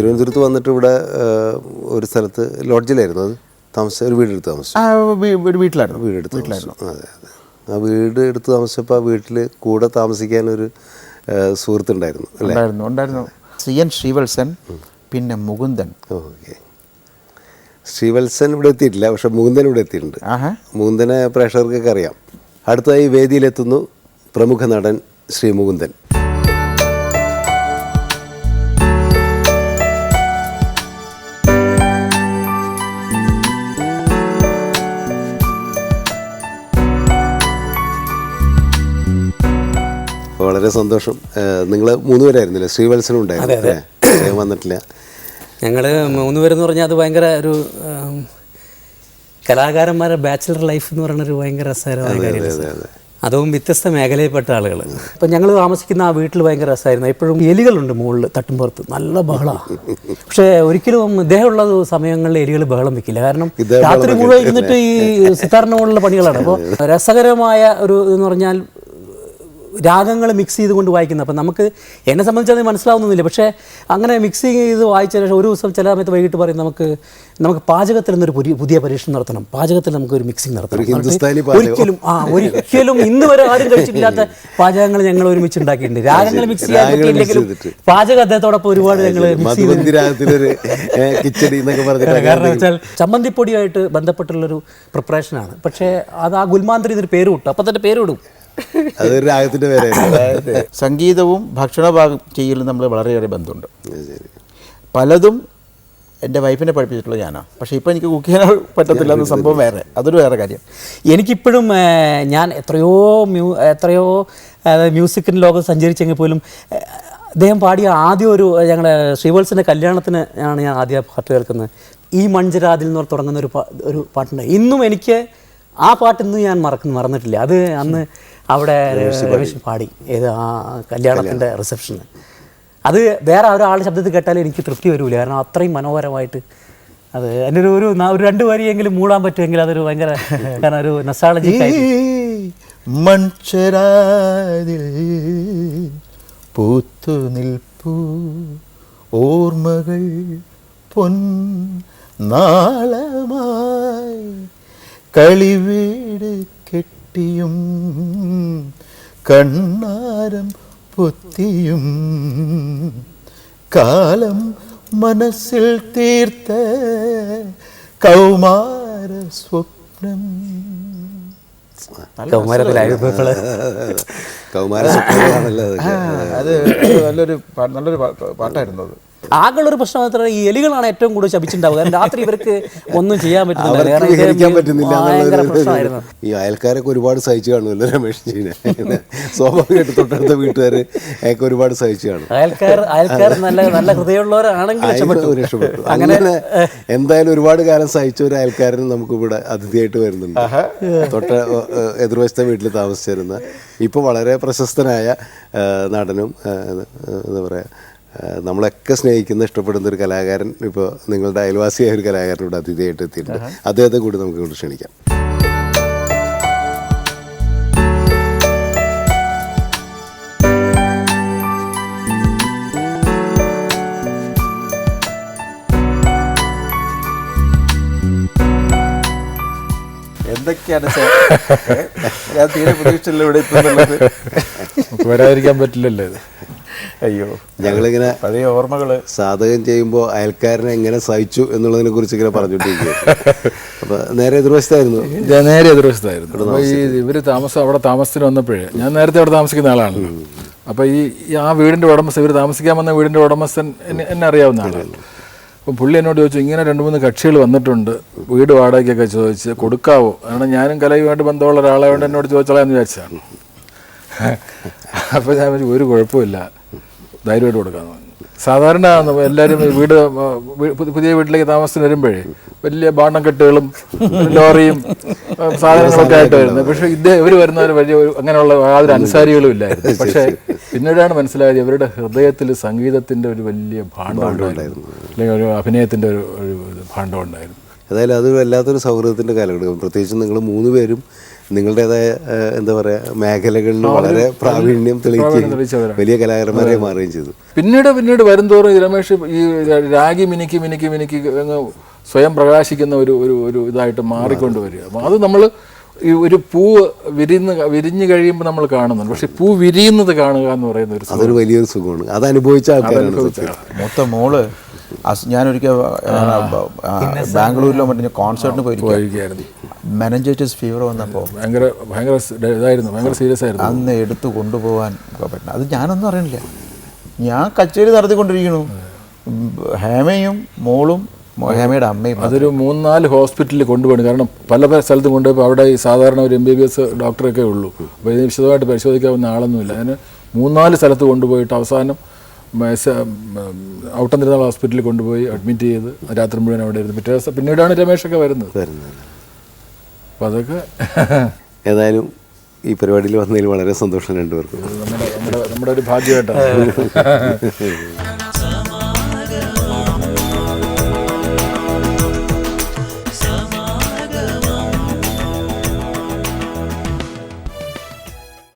തിരുവനന്തപുരത്ത് വന്നിട്ട് ഇവിടെ ഒരു സ്ഥലത്ത് ലോഡ്ജിലായിരുന്നു അത്? താമസിച്ച ഒരു വീടെടുത്ത് താമസിച്ചു. വീട്ടിലായിരുന്നു. വീടെടുത്ത് വീട്ടിലായിരുന്നു. അതെ അതെ. ആ വീട് എടുത്ത് താമസിച്ചപ്പോൾ ആ വീട്ടിൽ കൂടെ താമസിക്കാൻ ഒരു സുഹൃത്തുണ്ടായിരുന്നു അല്ലേ? ഉണ്ടായിരുന്നു ഉണ്ടായിരുന്നു. സി എൻ ശ്രീവത്സൻ പിന്നെ മുകുന്ദൻ. ഓക്കെ. ശ്രീവത്സൻ ഇവിടെ എത്തിയിട്ടില്ല പക്ഷെ മുകുന്ദൻ ഇവിടെ എത്തിയിട്ടുണ്ട്. മുകുന്ദനെ പ്രേക്ഷകർക്കൊക്കെ അറിയാം. അടുത്തതായി വേദിയിലെത്തുന്നു പ്രമുഖ നടൻ ശ്രീ മുകുന്ദൻ. വളരെ സന്തോഷം. നിങ്ങൾ മൂന്നുപേരായിരുന്നില്ലേ ശ്രീവത്സനം ഉണ്ടായിരുന്നു. വന്നിട്ടില്ല. ഞങ്ങൾ മൂന്ന് പേരെന്ന് പറഞ്ഞാൽ അത് ഭയങ്കര ഒരു കലാകാരന്മാരെ കലാകാരന്മാരുടെ ബാച്ചിലർ ലൈഫ് എന്ന് പറയുന്ന ഒരു ഭയങ്കര രസകരമായ കാര്യമാണ് അതും വ്യത്യസ്ത മേഖലയിൽപ്പെട്ട ആളുകൾ ഇപ്പം ഞങ്ങൾ താമസിക്കുന്ന ആ വീട്ടിൽ ഭയങ്കര രസമായിരുന്നു. എപ്പോഴും എലികളുണ്ട് മുകളിൽ തട്ടുമ്പുറത്ത് നല്ല ബഹളമാണ് പക്ഷേ ഒരിക്കലും ഇദ്ദേഹമുള്ള സമയങ്ങളിൽ എലികൾ ബഹളം വെക്കില്ല. കാരണം രാത്രി മുഴുവൻ ഇരുന്നിട്ട് ഈ സിത്താറിന് മുകളിലുള്ള പണികളാണ്. അപ്പോൾ രസകരമായ ഒരു എന്ന് പറഞ്ഞാൽ രാഗങ്ങൾ മിക്സ് ചെയ്തുകൊണ്ട് വായിക്കുന്നത്. അപ്പം നമുക്ക് എന്നെ സംബന്ധിച്ച് അത് മനസ്സിലാവുന്നില്ല പക്ഷേ അങ്ങനെ മിക്സ് ചെയ്ത് വായിച്ച ശേഷം ഒരു ദിവസം ചില സമയത്ത് വൈകിട്ട് പറയും നമുക്ക് നമുക്ക് പാചകത്തിൽ നിന്നൊരു പുതിയ പുതിയ പരീക്ഷണം നടത്തണം. പാചകത്തിൽ നമുക്ക് ഒരു മിക്സിംഗ് നടത്തണം. ഒരിക്കലും ആ ഒരിക്കലും ഇന്ന് വരെ ആരും കഴിച്ചിട്ടില്ലാത്ത പാചകങ്ങൾ ഞങ്ങൾ ഒരുമിച്ച് ഉണ്ടാക്കിയിട്ടുണ്ട്. രാഗങ്ങൾ മിക്സ് ചെയ്യാൻ പാചക പറ്റിയില്ലെങ്കിലും അദ്ദേഹത്തോടൊപ്പം ഒരുപാട് ഞങ്ങൾ മിക്സ് ചെയ്ത് കാരണം വെച്ചാൽ ചമ്മന്തിപ്പൊടിയായിട്ട് ബന്ധപ്പെട്ടുള്ളൊരു പ്രിപ്പറേഷനാണ് പക്ഷേ അത് ആ ഗുൽമാന്ത്രി ഇതിന് പേര് വിട്ടു. അപ്പം തന്നെ പേര് വിടും. അതൊരു രാഗത്തിന്റെ പേരായിരുന്നു. സംഗീതവും ഭക്ഷണ പാകം ചെയ്യലും നമ്മൾ വളരെയേറെ ബന്ധമുണ്ട്. പലതും എന്റെ വൈഫിനെ പഠിപ്പിച്ചിട്ടുള്ള ഞാനാണ് പക്ഷേ ഇപ്പോൾ എനിക്ക് കുക്ക് ചെയ്യാൻ പറ്റത്തില്ല എന്ന സംഭവം വേറെ. അതൊരു വേറെ കാര്യം. എനിക്കിപ്പോഴും ഞാൻ എത്രയോ മ്യൂ എത്രയോ മ്യൂസിക്കിൻ ലോകം സഞ്ചരിച്ചെങ്കിൽ പോലും അദ്ദേഹം പാടിയ ആദ്യം ഒരു ഞങ്ങളുടെ ശ്രീവത്സന്റെ കല്യാണത്തിന് ആണ് ഞാൻ ആദ്യ പാട്ട് കേൾക്കുന്നത്. ഈ മൺജരാതിൽ എന്ന് പറഞ്ഞ് തുടങ്ങുന്ന ഒരു പാ ഒരു പാട്ടുണ്ട്. ഇന്നും എനിക്ക് ആ പാട്ട് ഇന്നും ഞാൻ മറക്ക മറന്നിട്ടില്ല. അത് അന്ന് അവിടെ രമേശ് പാടി. ഏത് ആ കല്യാണത്തിന്റെ റിസപ്ഷന്. അത് വേറെ ഒരാൾ ശബ്ദത്തിൽ കേട്ടാലും എനിക്ക് തൃപ്തി വരില്ല കാരണം അത്രയും മനോഹരമായിട്ട് അത് എന്റെ ഒരു ഒരു ഒരു രണ്ട് വരിയെങ്കിലും മൂടാൻ പറ്റുമെങ്കിൽ അതൊരു ഭയങ്കര കാരണം ഒരു നസാളജി മൺചരാതിൽ പൂത്തു നിൽപ്പൂ ഓർമ്മകൾ പൊൻ നാളമായി കളിവീട് കെട്ടിയും കണ്ണാരം പൊത്തിയും. കാലം മനസ്സിൽ തീർത്ത കൗമാര സ്വപ്നം. കൗമാര സ്വപ്നം. അത് നല്ലൊരു നല്ലൊരു പാട്ടായിരുന്നു അത്. ആകെയുള്ളൊരു പ്രശ്നം മാത്രമേ ഈ എലികളാണ് ഏറ്റവും കൂടുതൽ ശപിച്ചിട്ടുണ്ടാവുക. കാരണം രാത്രി ഇവർക്ക് ഒന്നും ചെയ്യാൻ പറ്റുന്നില്ല. ഈ അയൽക്കാരൊക്കെ ഒരുപാട് സഹിച്ചു കാണുമല്ലോ രമേഷ് സ്വാഭാവികമായിട്ട് തൊട്ടടുത്ത വീട്ടുകാർ ഒക്കെ ഒരുപാട് സഹിച്ചു കാണും. അയൽക്കാർ അയൽക്കാർ നല്ല നല്ല ഹൃദയമുള്ളവരാണെങ്കിൽ രക്ഷപ്പെട്ടു. അങ്ങനെ എന്തായാലും ഒരുപാട് കാലം സഹിച്ച ഒരു അയൽക്കാരൻ നമുക്ക് ഇവിടെ അതിഥിയായിട്ട് വരുന്നുണ്ട്. തൊട്ട എതിർവശത്തെ വീട്ടിൽ താമസിച്ചിരുന്ന ഇപ്പോൾ വളരെ പ്രശസ്തനായ നടനും എന്താ പറയുക നമ്മളൊക്കെ സ്നേഹിക്കുന്ന ഇഷ്ടപ്പെടുന്ന ഒരു കലാകാരൻ ഇപ്പോൾ നിങ്ങളുടെ അയൽവാസിയായ ഒരു കലാകാരൻ ഇവിടെ അതിഥിയായിട്ട് എത്തിയിട്ടുണ്ട്. അദ്ദേഹത്തെ കൂടി നമുക്ക് ഇവിടെ ക്ഷണിക്കാം. എന്തൊക്കെയാണ് സാർ? ഞാൻ തീരെ പ്രതീക്ഷിച്ചില്ല ഇവിടെ എത്തുന്നുള്ളത്. വരാതിരിക്കാൻ പറ്റില്ലല്ലോ ഇത്. അയ്യോ ഞങ്ങളിങ്ങനെ പഴയ ഓർമ്മകൾ സാധകം ചെയ്യുമ്പോൾ അയൽക്കാരനെ എങ്ങനെ സഹിച്ചു എന്നുള്ളതിനെ കുറിച്ച് ഇങ്ങനെ പറഞ്ഞിട്ടിരിക്കുക അപ്പൊ നേരെ എതിർവശത്തായിരുന്നു. ഞാൻ നേരെ എതിർവശത്തായിരുന്നു. ഈ ഇവർ താമസം അവിടെ താമസത്തിന് വന്നപ്പോഴേ ഞാൻ നേരത്തെ അവിടെ താമസിക്കുന്ന ആളാണ് അപ്പോൾ ഈ ആ വീടിന്റെ ഉടമസ്ഥൻ ഇവർ താമസിക്കാൻ വന്ന വീടിന്റെ ഉടമസ്ഥൻ എന്നെ എന്നെ അറിയാവുന്ന ആളാണ്. അപ്പം പുള്ളി എന്നോട് ചോദിച്ചു ഇങ്ങനെ രണ്ട് മൂന്ന് കക്ഷികൾ വന്നിട്ടുണ്ട് വീട് വാടകയ്ക്കൊക്കെ ചോദിച്ച് കൊടുക്കാവോ? കാരണം ഞാനും കലയുമായിട്ട് ബന്ധമുള്ള ഒരാളെ കൊണ്ട് എന്നോട് ചോദിച്ചോളാന്ന് വിചാരിച്ചതാണ്. അപ്പോൾ ഞാൻ ഒരു കുഴപ്പമില്ല. ധൈര്യമായിട്ട് കൊടുക്കാമെന്ന് പറഞ്ഞു. സാധാരണ എല്ലാവരും വീട് പുതിയ വീട്ടിലേക്ക് താമസത്തിന് വരുമ്പോഴേ വലിയ ബാണക്കെട്ടുകളും ലോറിയും സാധനങ്ങളൊക്കെ ആയിട്ട് വരുന്നത്. പക്ഷേ ഇത് ഇവർ വരുന്നവർ വലിയ അങ്ങനെയുള്ള യാതൊരു അനുസാരികളും ഇല്ലായിരുന്നു. പക്ഷേ പിന്നീടാണ് മനസ്സിലായത് ഇവരുടെ ഹൃദയത്തിൽ സംഗീതത്തിന്റെ ഒരു വലിയ ഭാണ്ഡം ഉണ്ടായിരുന്നു. അല്ലെങ്കിൽ ഒരു അഭിനയത്തിന്റെ ഒരു ഒരു ഭാണ്ഡം ഉണ്ടായിരുന്നു. ഏതായാലും അത് വല്ലാത്തൊരു സൗഹൃദത്തിന്റെ കാലഘട്ടം. പ്രത്യേകിച്ച് നിങ്ങൾ മൂന്ന് പേരും നിങ്ങളുടേതായ എന്താ പറയുക മേഖലകളിൽ വളരെ പ്രാവീണ്യം തെളിയിക്കുകയും വലിയ കലാകാരന്മാരെ മാറുകയും ചെയ്തു. പിന്നീട് പിന്നീട് വരുംതോറും തോറും രമേശ് ഈ രാഗി മിനിക്ക് മിനിക്ക് മിനിക്ക് സ്വയം പ്രകാശിക്കുന്ന ഒരു ഒരു ഒരു ഇതായിട്ട് മാറിക്കൊണ്ട് വരിക. അപ്പം അത് നമ്മൾ ഈ ഒരു പൂ വിരിന്ന് വിരിഞ്ഞു കഴിയുമ്പോൾ നമ്മൾ കാണുന്നുണ്ട്. പക്ഷെ പൂ വിരിയുന്നത് കാണുക എന്ന് പറയുന്ന ഒരു. അതൊരു വലിയൊരു സുഖമാണ്. അത് അനുഭവിച്ച മൊത്തം മോൾ ഞാനൊരിക്കൽ ബാംഗ്ലൂരിലോ മറ്റേ കോൺസേർട്ടിന് പോയിരിക്കും. പോയിരിക്കുകയായിരുന്നു. മെനഞ്ചൈറ്റിസ് ഫീവർ വന്നപ്പോൾ ഭയങ്കര ഭയങ്കര ഇതായിരുന്നു. ഭയങ്കര സീരിയസ് ആയിരുന്നു. അന്ന് എടുത്തു കൊണ്ടുപോകാൻ ഒക്കെ പറ്റണം അത് ഞാനൊന്നും അറിയണില്ല. ഞാൻ കച്ചേരി നടത്തിക്കൊണ്ടിരിക്കണു ഉം, ഹേമയും മോളും മോ- ഹേമയുടെ അമ്മയും അതൊരു മൂന്നാൽ ഹോസ്പിറ്റലിൽ കൊണ്ടുപോകണം. കാരണം പല പല സ്ഥലത്ത് കൊണ്ടുപോയി അവിടെ ഈ സാധാരണ ഒരു എം ബി ബി എസ് ഡോക്ടറൊക്കെ ഉള്ളൂ. അപ്പോൾ ഇതിന് വിശദമായിട്ട് പരിശോധിക്കാവുന്ന ആളൊന്നുമില്ല. അതിന് മൂന്നാൽ സ്ഥലത്ത് കൊണ്ടുപോയിട്ട് അവസാനം ഔട്ടംതിരുന്നാൾ ഹോസ്പിറ്റലിൽ കൊണ്ടുപോയി അഡ്മിറ്റ് ചെയ്ത് രാത്രി മുഴുവൻ അവിടെ ഇരുന്നു. പിറ്റേ ദിവസം പിന്നീടാണ് രമേശൊക്കെ വരുന്നത്. അപ്പം അപ്പോൾ അതൊക്കെ ഏതായാലും ഈ പരിപാടിയിൽ വന്നതിൽ വളരെ സന്തോഷം രണ്ടുപേർക്കും. നമ്മുടെ നമ്മുടെ നമ്മുടെ ഒരു ഭാഗ്യമായിട്ടാണ്.